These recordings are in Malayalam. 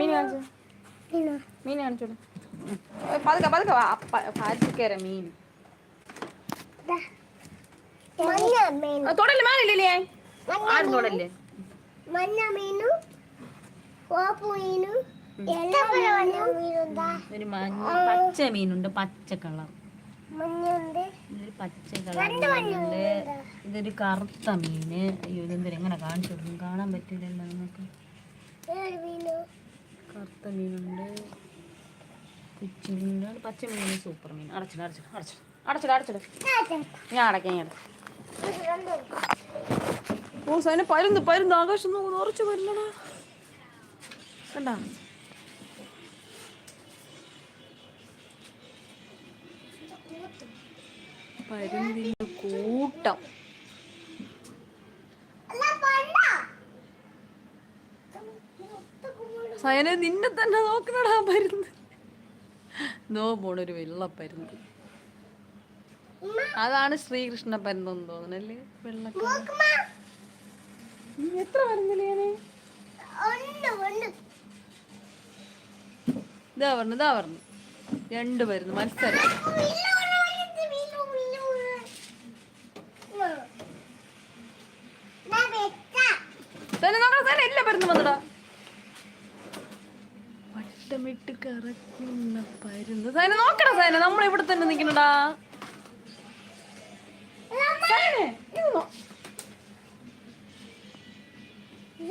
മീൻ കാണിച്ചു? മീൻ കാണിച്ചോളൂ പതുക്കെ പതുക്കെ വാ. പാറ്റിക്കര മീൻ. മഞ്ഞ മീൻ. ആ, തൊടല്ലേ മാനില്ലേ ആരും തൊടല്ലേ? മഞ്ഞ മീനും ഒരു മഞ്ഞ പച്ച മീനുണ്ട് പച്ച കളർ. ഇതൊരു പച്ച കളർ മീനുണ്ട്. ഇതൊരു കറുത്ത മീന്. അയ്യോ ഇതെന്തൊരു എങ്ങനെ കാണിച്ചു കൊടുക്കും? കാണാൻ പറ്റില്ലല്ലോ കറുത്ത മീനുണ്ട്. കുച്ചി മീനുണ്ട്. പച്ച മീന് സൂപ്പർ മീൻ. അടച്ചിട അടച്ചിട അടച്ചിട. അടച്ചിട അടച്ചിട. ഞാൻ അടയ്ക്കാം ഞാൻ. ഓ സൈന പരുന്ന് പരുന്ന് ആകാശം നോക്കുന്നു ഉറച്ചു പരുന്നടാ കണ്ടാ? പരുന്നിന്റെ കൂട്ടം അല്ല പണ്ട സയന നിന്നെ തന്നെ നോക്കണടാ പരുന്ന് നോ പോണൊരു വെള്ള പരുന്ന് അതാണ് ശ്രീകൃഷ്ണ പരുന്തെന്ന് തോന്നണല്ലേ വെള്ള നീ എത്ര പറഞ്ഞില്ലേ ഇതാ പറഞ്ഞു ഇതാ പറഞ്ഞു. രണ്ട് പരുന്ന് മത്സരം. തന്നെ നോക്കണം തന്നെ എല്ലാ പരുന്ന് വന്നടാ. വട്ടമിട്ട് കറക്കുന്ന പരുന്ന് സൈന നോക്കടാ സൈന നമ്മൾ ഇവിടെ തന്നെ നിക്കണടാ.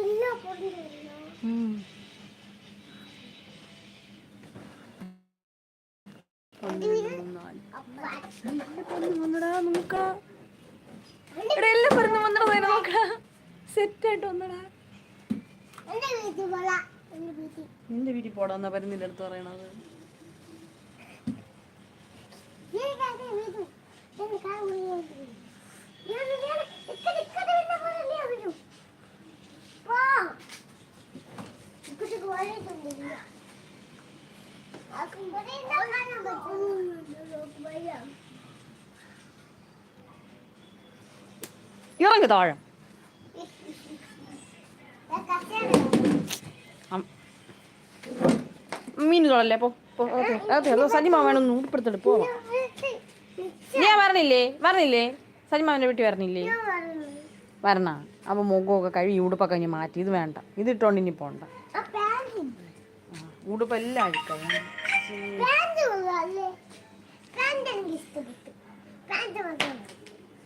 എല്ലാ പരുന്നും വന്നടാ സൈന നോക്കടാ. സെറ്റ് ആയിട്ട് വന്നടാ. നിന്റെ വീട്ടിൽ പോടാന്നാ പരുന്നിന്റെ അടുത്ത് പറയണത്. ഞാൻ കാര്യം വീട്ടു ഞാൻ കാര്യം ഞാൻ ഞാൻ ഇക്കടെ ഇക്കടെ എന്നെ പോലെ വരൂ വാ ഇക്കടെ കോഴിട്ടുണ്ട് ആക്കും പോലെ ഉണ്ടാക്കാനും പറ്റുന്നു ഭയം ഇറങ്ങി താഴെ ഞാൻ കസേര അം- മീൻ തൊഴല്ലേ പോ സജിമാ വേണമെന്ന് ഉൾപ്പെടുത്തിട്ട് പോവാം. ഞാൻ പറഞ്ഞില്ലേ പറഞ്ഞില്ലേ സജിമാവിന്റെ വീട്ടിൽ വരണില്ലേ? വരണ. അപ്പൊ മുഖമൊക്കെ കഴുകി ഉടുപ്പൊക്കെ കഴിഞ്ഞ് മാറ്റി. ഇത് വേണ്ട. ഇത് ഇട്ടോണ്ട് ഇനി പോണ്ട. ഉടുപ്പെല്ലാം.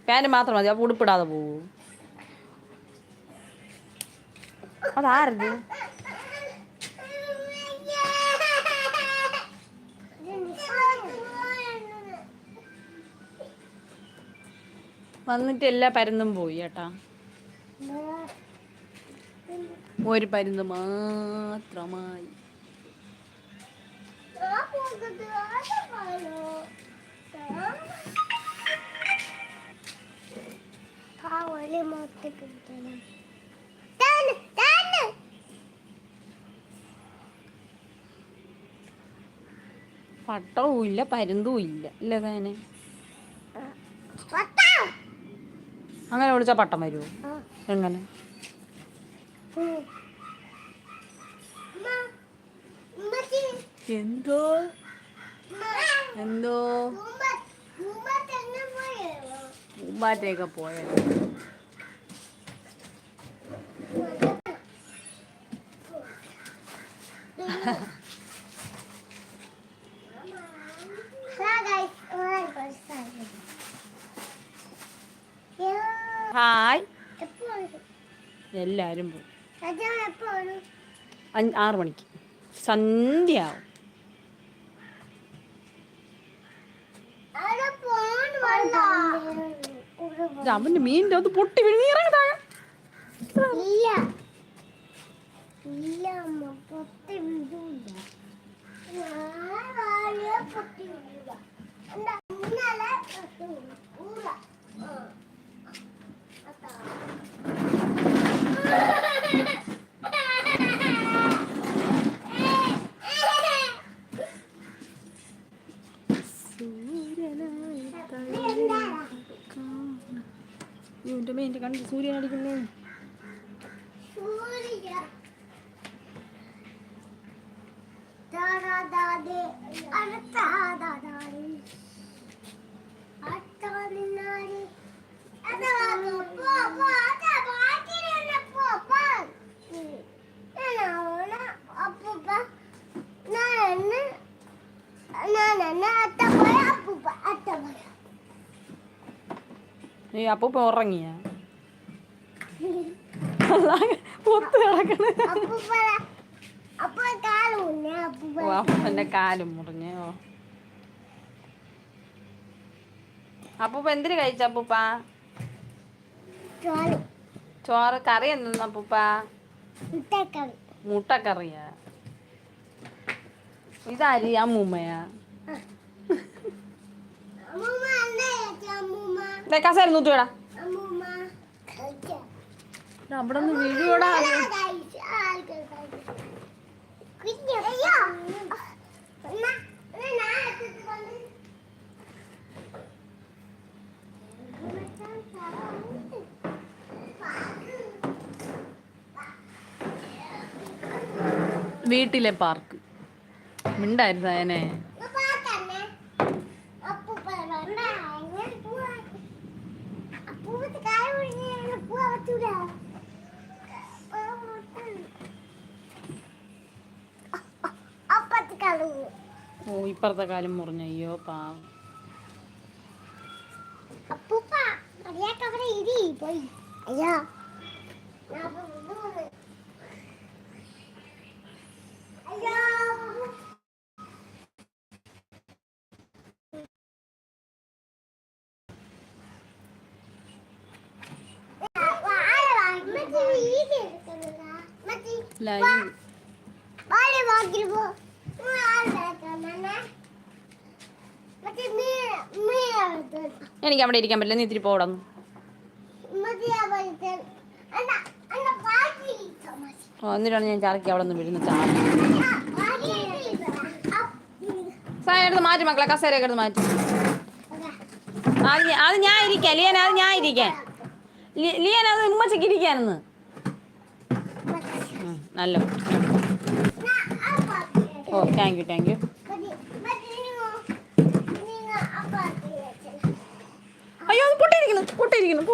പാന്റ് മാത്രം മതി. അപ്പൊ ഉടുപ്പിടാതെ പോവൂ. അതാരത്? വന്നിട്ട് എല്ലാ പരുന്നും പോയി ചേട്ടാ ഒരു പരുന്ന് മാത്രമായി. പട്ടവും ഇല്ല പരുന്തും ഇല്ല ഇല്ല താനെ വട്ടാ അങ്ങനെ വിളിച്ചാൽ പട്ടം വരുമോ എങ്ങനെ? എന്തോ? എന്തോ? ഉമ്മ, ഉമ്മ Ha പോയോ? ഹായ്. എല്ലാരും പോകും എല്ലാവരും വരും? ആറ് മണിക്ക്. സന്ധ്യ അവന്റെ മീനിന്റെ അത് പൊട്ടി വീണ്. നീ ഇറങ്ങി താഴെ. ഇല്ല. ഇല്ല പൊട്ടി പൊട്ടി എന്താ ഇന്നലെ പൊട്ടി വീഴൂല ആ. അതാ. ഇവന്റെ മീനിന്റെ കണ്ട് സൂര്യൻ അടിക്കുന്നേ സൂര്യ ദാദാദാദേ അടുത്താദാദാദേ അടുത്താദിനാരി അതാ പോ പോ അതാ ബാക്കിനെ പോ പോ ഞാനാണ് അപ്പൂപ്പ ഞാനെന്നെ ഞാനെന്നെ അത്ത പോയ അപ്പൂപ്പ അത്ത പോയ ഈ അപ്പൂപ്പ ഉറങ്ങിയ. പൊത്ത് കിടക്കണ. അപ്പൂപ്പ അപ്പൂപ്പ കാലുണ്ട് അപ്പൂപ്പ ഓ അപ്പൂപ്പന്റെ കാലും മുറിഞ്ഞോ. അപ്പൂപ്പ എന്തിനു കഴിച്ച അപ്പൂപ്പ? ചോറ്. കറി എന്തെന്ന് അപ്പൂപ്പ? മുട്ടക്കറിയാ മുട്ടക്കറിയാ. ഇതാരി അമ്മൂമ്മയാ അമ്മൂമ്മ എന്താ ചേച്ചി അമ്മൂമ്മ ദേ കസേര കഴിച്ച അവിടെ ഒന്ന് വീഴുവോടാ. വീട്ടിലെ പാർക്ക്. മിണ്ടായിരുന്നു അതിനെ ഓ ഇപ്പുറത്തെ കാലം മുറിഞ്ഞ. അയ്യോ പാവം. അവിടെ ഇരി വിടുന്നു. എനിക്ക് അവിടെ ഇരിക്കാൻ പറ്റില്ല. നീ ഇത്തിരി പോടന്നു എന്നിട്ടാണ് ഞാൻ ചാറക്കി അവിടെ നിന്ന് വീഴുന്ന ചാറി മാറ്റി മക്കളെ. കസേരയൊക്കെ എടുത്ത് മാറ്റി. അത് അത് ഞാൻ ഇരിക്കാം. ലിയൻ അത് ഞാൻ ഇരിക്കാൻ ലിയൻ അത് ഉമ്മച്ചക്ക് ഇരിക്കാനെന്ന്. നല്ല ഓ താങ്ക് യു താങ്ക് യു അയ്യോ അത് പൊട്ടിയിരിക്കുന്നു പൊട്ടിയിരിക്കുന്നു.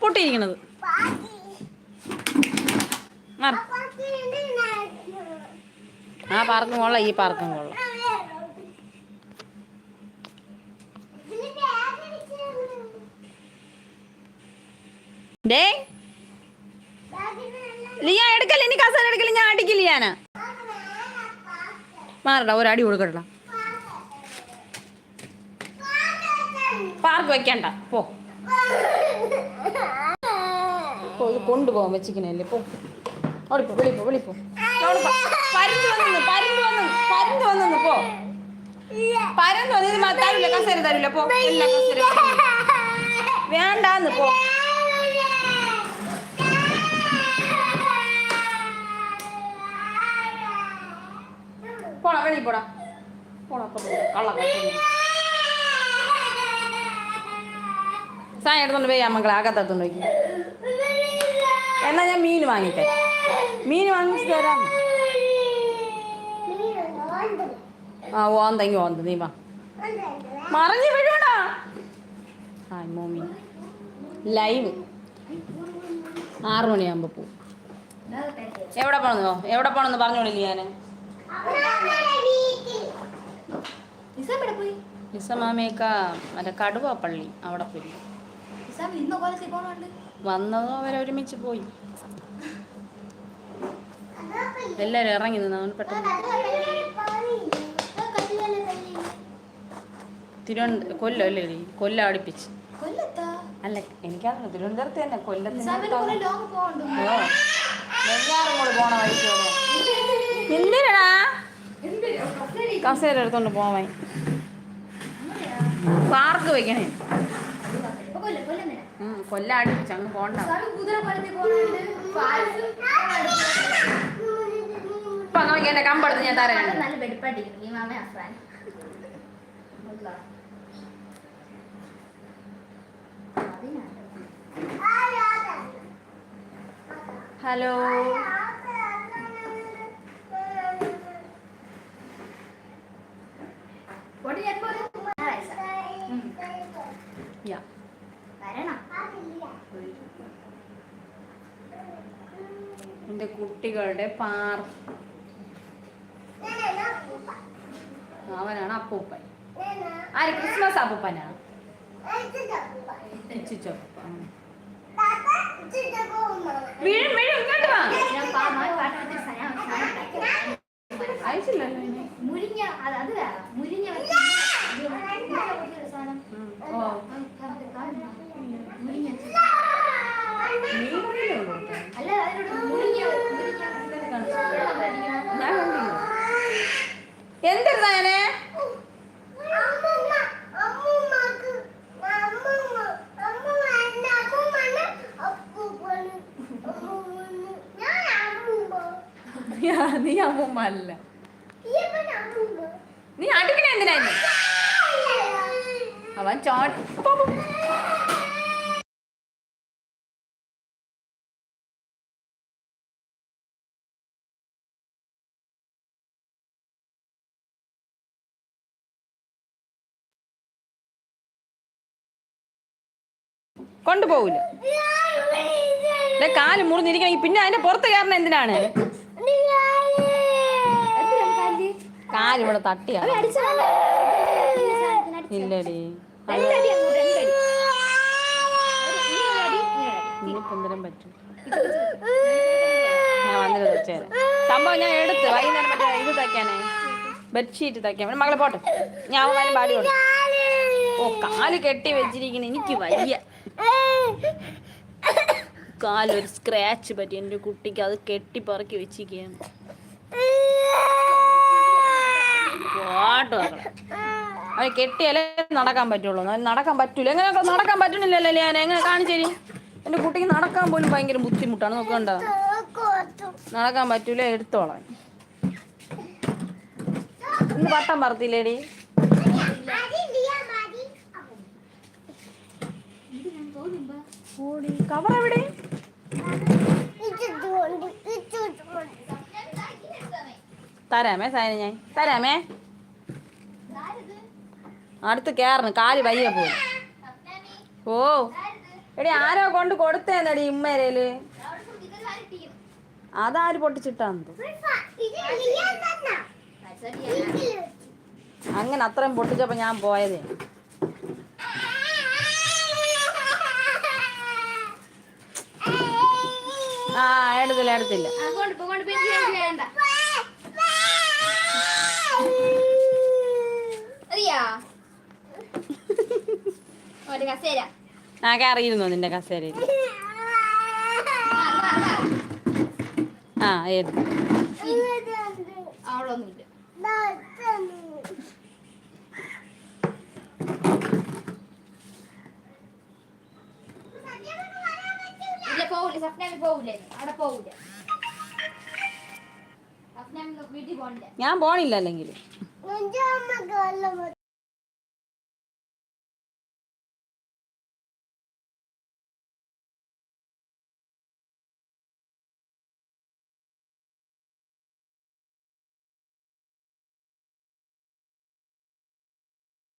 പൊട്ടിയിരിക്കുന്നത്. ആ. പാർക്കും കൊള്ളാം ഈ പാർക്കും കൊള്ളാം. ഡേ ലിയ എടുക്കല്ലേ? ഇനി കസേര എടുക്കല്ലേ? ഞാൻ അടിക്കില്ല ഞാനാ മാറടാ ഒരടി കൊടുക്കട്ട പാർക്ക് വെക്കണ്ട പോ. കൊണ്ടുപോകാൻ വെച്ചിക്കണല്ലേ പോ. ഓടിപ്പോ വിളിപ്പോ വിളിപ്പോ പരുന്ന് വന്നു പരുന്ന് വന്നു പരുന്ന് വന്നു പോ. പരന്ന് വന്നു ഇത് തരില്ല കസേര തരില്ല പോ. എല്ലാ കസേര വേണ്ടാന്ന് പോ. പോടാ. പോടാ കള്ള സായ എടുത്തോണ്ട് പോയി മക്കളെ അകത്തെടുത്തോണ്ട് പോയി. എന്നാ ഞാൻ മീൻ വാങ്ങിത്തരാം മീൻ വാങ്ങിച്ചു തരാം. ആ ഓന്തെങ്കി ഓന്ത് നീ വാ. മറിഞ്ഞു വീഴൂടാ. ആ മോമി ലൈവ്. ആറു മണിയാകുമ്പോ പോവും. എവിടെ പോണെന്നോ? എവിടെ പോണെന്ന് പറഞ്ഞോളില്ല ഞാൻ നിസാം പോയി? ലിസമാമേക്ക മറ്റേ കടുവ പള്ളി അവിടെ പോയി. വന്നതോ ഇന്ന് ഒരുമിച്ച് പോയി. എല്ലാരും ഇറങ്ങി നിന്ന്? അവന് പെട്ടെന്ന്. തിരുവനന്തപുരം കൊല്ലം അല്ലേ? കൊല്ലം അടുപ്പിച്ച്. അല്ല എനിക്കറിഞ്ഞു തിരുവനന്തപുരത്ത് തന്നെ കൊല്ലത്തിന് എല്ലാവരും കൂടെ പോണ എന്തിനാ? കസേര എടുത്തോണ്ട് പോവാൻ പാർക്ക് വെക്കണേ. കൊല്ലാടി അങ്ങ് പോണ്ട. ഇപ്പൊ നോക്കി എന്റെ കമ്പെടുത്ത് ഞാൻ അഫ്രാൻ ഹലോ യാ വരണം എന്റെ കുട്ടികളുടെ പാർ അവനാണ് അപ്പൂപ്പൻ ആര് ക്രിസ്മസ് അപ്പൂപ്പനാ വീഴും വീഴും ഇങ്ങോട്ട് വാ. അയച്ചില്ലല്ലോ. മുരിങ്ങ അത് വേറെ മുരിഞ്ഞ. ഓ ഉള്ളൂ? അല്ല അതിനോട് ഞാൻ കണ്ടില്ല നീ അമ്മൂമ്മ അല്ല നീ അടുക്കണ എന്തിനാ? അവൻ ചോട്ട് കൊണ്ടുപോകൂല കാൽ മുറിഞ്ഞിരിക്കണെങ്കിൽ പിന്നെ അതിന്റെ പുറത്ത് കയറണ എന്തിനാണ്? കാൽ ഇവിടെ തട്ടിയാ. ഇല്ലടി. പറ്റും? ഞാൻ വന്നിട്ട് തച്ചേരാം സംഭവം ഞാൻ എടുത്ത് വൈകുന്നേരം മറ്റേ ഇത് തയ്ക്കാനേ. ബെഡ്ഷീറ്റ് തയ്ക്കാൻ. മകളെ പോട്ടെ. ഞാൻ പാടി കൊടുക്കും. ഓ കാൽ കെട്ടി വെച്ചിരിക്കണേ. എനിക്ക് വയ്യ. കാലൊരു സ്ക്രാച്ച് പറ്റി. എന്റെ കുട്ടിക്ക് അത് കെട്ടിപ്പറക്കി വെച്ചിരിക്കുകയാണ്. അവന് കെട്ടിയാലേ നടക്കാൻ പറ്റുള്ളൂ. അവന് നടക്കാൻ പറ്റൂല. എങ്ങനെയൊക്കെ നടക്കാൻ പറ്റുന്നില്ലല്ലോ ഞാൻ എങ്ങനെ കാണിച്ചേരി എന്റെ കുട്ടിക്ക് നടക്കാൻ പോലും ഭയങ്കര ബുദ്ധിമുട്ടാണ്. നോക്കണ്ട നടക്കാൻ പറ്റൂല. എടുത്തോളാം. ഇന്ന് പട്ടം പറത്തില്ലേടി കവർ എവിടെ? തരാമേ സാധന ഞാൻ. തരാമേ. അടുത്ത് കേറണം. കാൽ വയ്യ പോയി. ഓ. എടി ആരോ കൊണ്ട് കൊടുത്തേന്നടി ഇമ്മരയിൽ അതാര് പൊട്ടിച്ചിട്ടാന്ന്? അങ്ങനെ അത്രയും പൊട്ടിച്ചപ്പോ ഞാൻ പോയതേ. ആ എടുത്തില്ല എടുത്തില്ല. അങ്ങോട്ട് പോ, അങ്ങോട്ട് പെൻസിൽ അറിയാ? ഒരു കസേര. ആ കയറിയിരുന്നു നിന്റെ കസേരയിൽ. അതാ. ആ ഏത്? അവളൊന്നുമില്ല ഇല്ല പോവില്ല സപ്നാമി പോവില്ല. അവിടെ പോവില്ല. സപ്നാമി വീട്ടിൽ പോണില്ല. ഞാൻ പോണില്ല അല്ലെങ്കിൽ